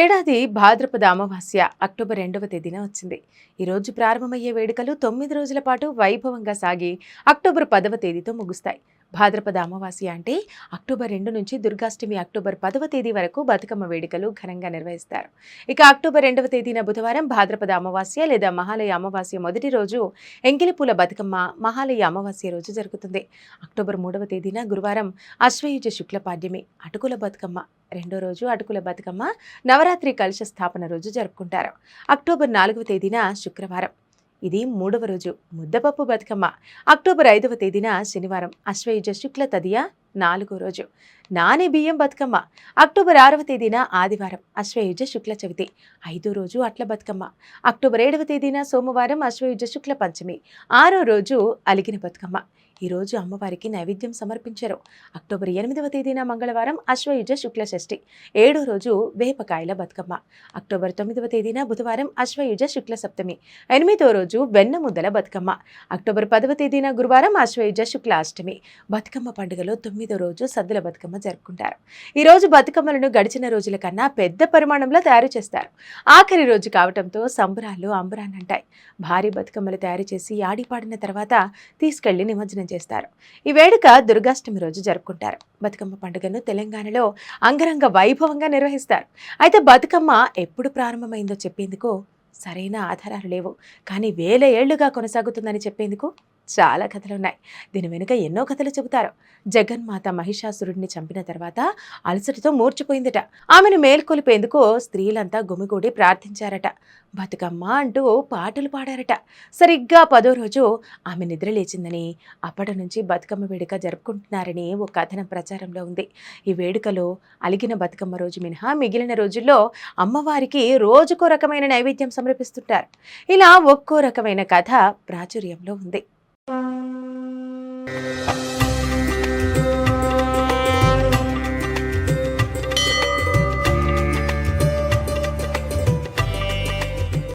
ఏడాది భాద్రపద అమావాస్య అక్టోబర్ రెండవ తేదీన వచ్చింది. ఈరోజు ప్రారంభమయ్యే వేడుకలు తొమ్మిది రోజుల పాటు వైభవంగా సాగి అక్టోబర్ పదవ తేదీతో ముగుస్తాయి. భాద్రపద అమావాస్య అంటే అక్టోబర్ రెండు నుంచి దుర్గాష్టమి అక్టోబర్ పదవ తేదీ వరకు బతుకమ్మ వేడుకలు ఘనంగా నిర్వహిస్తారు. ఇక అక్టోబర్ రెండవ తేదీన బుధవారం భాద్రపద అమావాస్య లేదా మహాలయ అమావాస్య మొదటి రోజు ఎంగిలిపూల బతుకమ్మ మహాలయ అమావాస్య రోజు జరుగుతుంది. అక్టోబర్ మూడవ తేదీన గురువారం అశ్వయుజ శుక్ల పాడ్యమి అటుకుల బతుకమ్మ రెండో రోజు అటుకుల బతుకమ్మ నవరాత్రి కలుష స్థాపన రోజు జరుపుకుంటారు. అక్టోబర్ నాలుగవ తేదీన శుక్రవారం. ఇది మూడవ రోజు. ముద్దపప్పు బతుకమ్మ. అక్టోబర్ ఐదవ తేదీన శనివారం. అశ్వయుజ శుక్ల తదియ నాలుగో రోజు. నాని బియ్యం బతుకమ్మ. అక్టోబర్ ఆరవ తేదీన ఆదివారం అశ్వయుజ శుక్ల చవితి. ఐదో రోజు అట్ల బతుకమ్మ. అక్టోబర్ ఏడవ తేదీన సోమవారం అశ్వయుజ శుక్ల పంచమి. ఆరో రోజు అలిగిన బతుకమ్మ. ఈరోజు అమ్మవారికి నైవేద్యం సమర్పించారు. అక్టోబర్ ఎనిమిదవ తేదీన మంగళవారం అశ్వయుజ శుక్ల షష్ఠి. ఏడో రోజు వేపకాయల బతుకమ్మ. అక్టోబర్ తొమ్మిదవ తేదీన బుధవారం అశ్వయుజ శుక్ల సప్తమి. ఎనిమిదో రోజు వెన్న ముద్దల బతుకమ్మ. అక్టోబర్ పదవ తేదీన గురువారం అశ్వయుజ శుక్ల అష్టమి బతుకమ్మ పండుగలో తొమ్మిదో రోజు సద్దుల బతుకమ్మ జరుపుకుంటారు. ఈ రోజు బతుకమ్మలను గడిచిన రోజుల కన్నా పెద్ద పరిమాణంలో తయారు చేస్తారు. ఆఖరి రోజు కావటంతో సంబరాలు అంబరాన్నంటాయి. భారీ బతుకమ్మలు తయారు చేసి ఆడిపాడిన తర్వాత తీసుకెళ్ళి నిమజ్జనం చేస్తారు. ఈ వేడుక దుర్గాష్టమి రోజు జరుపుకుంటారు. బతుకమ్మ పండుగను తెలంగాణలో అంగరంగ వైభవంగా నిర్వహిస్తారు. అయితే బతుకమ్మ ఎప్పుడు ప్రారంభమైందో చెప్పేందుకు సరైన ఆధారాలు లేవు. కానీ వేల ఏళ్ళుగా కొనసాగుతుందని చెప్పేందుకు? చాలా కథలు ఉన్నాయి దీని వెనుక ఎన్నో కథలు చెబుతారు. జగన్మాత మహిషాసురుడిని చంపిన తర్వాత అలసటతో మూర్చిపోయిందట. ఆమెను మేల్కొలిపేందుకు స్త్రీలంతా గుమిగూడి ప్రార్థించారట. బతుకమ్మ అంటూ పాటలు పాడారట. సరిగ్గా పదో రోజు ఆమె నిద్ర లేచిందని అప్పటి నుంచి బతుకమ్మ వేడుక జరుపుకుంటున్నారని ఓ కథనం ప్రచారంలో ఉంది. ఈ వేడుకలో అలిగిన బతుకమ్మ రోజు మినహా మిగిలిన రోజుల్లో అమ్మవారికి రోజుకో రకమైన నైవేద్యం సమర్పిస్తుంటారు. ఇలా ఒక్కో రకమైన కథ ప్రాచుర్యంలో ఉంది.